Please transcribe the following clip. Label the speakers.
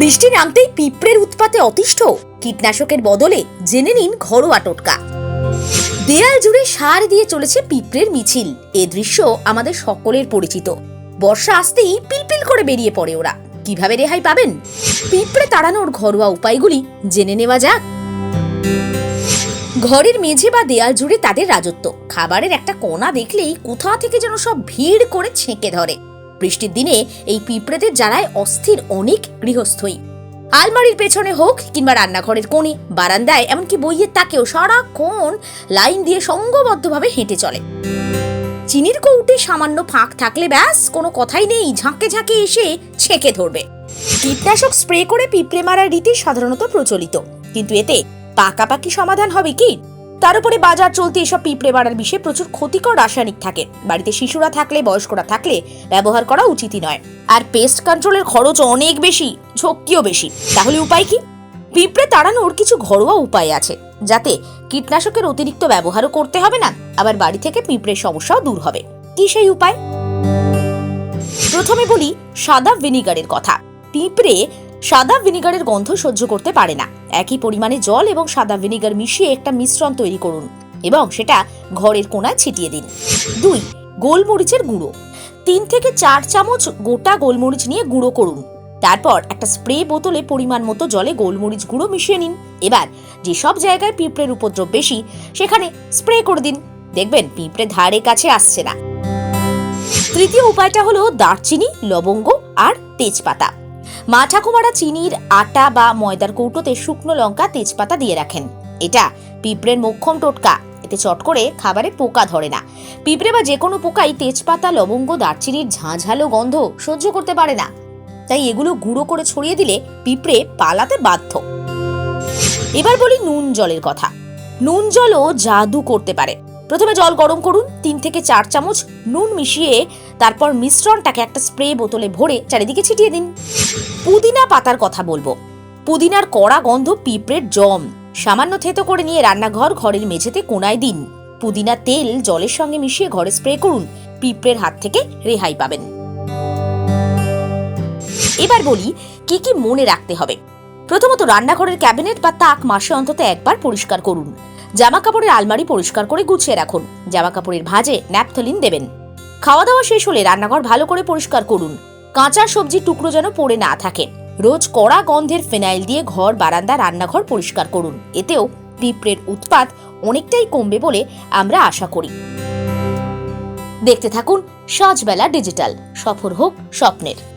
Speaker 1: বৃষ্টি নামতেই পিঁপড়ের উৎপাতে অতিষ্ঠ। কীটনাশকের বদলে জেনে নিন ঘরোয়া টোটকা। দেয়াল জুড়ে সার দিয়ে চলেছে পিঁপড়ের মিছিল। এ দৃশ্য আমাদের সকলের পরিচিত। বর্ষা আসতেই পিলপিল করে বেরিয়ে পড়ে ওরা। কীভাবে রেহাই পাবেন? পিঁপড়ে তাড়ানোর ঘরোয়া উপায়গুলি জেনে নেওয়া যাক। ঘরের মেঝে বা দেয়াল জুড়ে তাদের রাজত্ব। খাবারের একটা কোণা দেখলেই কোথা থেকে যেন সব ভিড় করে ছেঁকে ধরে। বৃষ্টির দিনে এই পিঁপড়েদের জ্বালায় অস্থির অনেক গৃহস্থই। আলমারির পেছনে হোক কিংবা রান্নাঘরের কোণে, বারান্দায়, এমনকি বইয়ের তাকেও সারাক্ষণ লাইন দিয়ে সঙ্গবদ্ধভাবে হেঁটে চলে। চিনির কৌটে সামান্য ফাঁক থাকলে ব্যাস, কোনো কথাই নেই, ঝাঁকে ঝাঁকে এসে ছেঁকে ধরবে। কীটনাশক স্প্রে করে পিঁপড়ে মারার রীতি সাধারণত প্রচলিত। কিন্তু এতে পাকাপাকি সমাধান হবে কি? তার উপরে বাজার চলতে এসব পিঁপড়ে মারার বিষয়ে প্রচুর ক্ষতিকর রাসায়নিক থাকে। বাড়িতে শিশুরা থাকলে, বয়স্করা থাকলে ব্যবহার করা উচিতই নয়। আর পেস্ট কন্ট্রোলের খরচ অনেক বেশি, ঝক্কিও বেশি। তাহলে উপায় কি? পিঁপড়ে তাড়ানোর কিছু ঘরোয়া উপায় আছে, যাতে কীটনাশকের অতিরিক্ত ব্যবহারও করতে হবে না, আবার বাড়ি থেকে পিঁপড়ের সমস্যাও দূর হবে। কি সেই উপায়? প্রথমে বলি, সাদা ভিনিগারের কথা। পিঁপড়ে সাদা ভিনিগারের গন্ধ সহ্য করতে পারে না। একই পরিমাণে জল এবং সাদা ভিনিগার মিশিয়ে একটা মিশ্রণ তৈরি করুন এবং সেটা ঘরের কোণায় ছিটিয়ে দিন। দুই, গোলমরিচের গুঁড়ো। তিন থেকে চার চামচ গোটা গোলমরিচ নিয়ে গুঁড়ো করুন। তারপর একটা স্প্রে বোতলে পরিমাণ মতো জলে গোলমরিচ গুঁড়ো মিশিয়ে নিন। এবার যেসব জায়গায় পিঁপড়ের উপদ্রব বেশি, সেখানে স্প্রে করে দিন। দেখবেন পিঁপড়ে ধারে কাছে আসছে না। তৃতীয় উপায়টা হলো দারচিনি, লবঙ্গ আর তেজপাতা। মা ঠাকুমারা চিনির আটা বা ময়দার কৌটোতে শুকনো লঙ্কা, তেজপাতা দিয়ে রাখেন। এটা পিঁপড়ের মোক্ষম টোটকা। এতে চট করে খাবারে পোকা ধরে না। পিঁপড়ে বা যে কোনো পোকাই তেজপাতা, লবঙ্গ, দারচিনির ঝাঁঝালো গন্ধ সহ্য করতে পারে না। তাই এগুলো গুঁড়ো করে ছড়িয়ে দিলে পিঁপড়ে পালাতে বাধ্য। এবার বলি নুন জলের কথা। নুন জলও জাদু করতে পারে। প্রথমে জল গরম করুন। তিন থেকে চার চামচ নুন মিশিয়ে তারপর মিশ্রণটাকে একটা স্প্রে বোতলে ভরে চারিদিকে ছিটিয়ে দিন। পুদিনা পাতার কথা বলব। পুদিনার কড়া গন্ধ পিঁপড়ের জম। সামান্য থেতো করে নিয়ে রান্নাঘর ঘরের মেঝেতে কোনায় দিন। পুদিনা তেল জলের সঙ্গে মিশিয়ে ঘরে স্প্রে করুন। পিঁপড়ের হাত থেকে রেহাই পাবেন। এবার বলি, কি কি মনে রাখতে হবে? প্রথমত রান্নাঘরের ক্যাবিনেট বা তাক মাসে অন্তত একবার পরিষ্কার করুন। জামা কাপড়ের আলমারি পরিষ্কার করে গুছিয়ে রাখুন। জামা কাপড়ের ভাঁজে ন্যাপথলিন দেবেন। খাওয়া দাওয়া শেষ হলে রান্নাঘর ভালো করে পরিষ্কার করুন। কাঁচা সবজি টুকরো যেন পড়ে না থাকে। রোজ কড়া গন্ধের ফেনাইল দিয়ে ঘর, বারান্দা, রান্নাঘর পরিষ্কার করুন। এতেও পিঁপড়ের উৎপাত অনেকটাই কমবে বলে আমরা আশা করি। দেখতে থাকুন সাজবেলা ডিজিটাল। সফর হোক স্বপ্নের।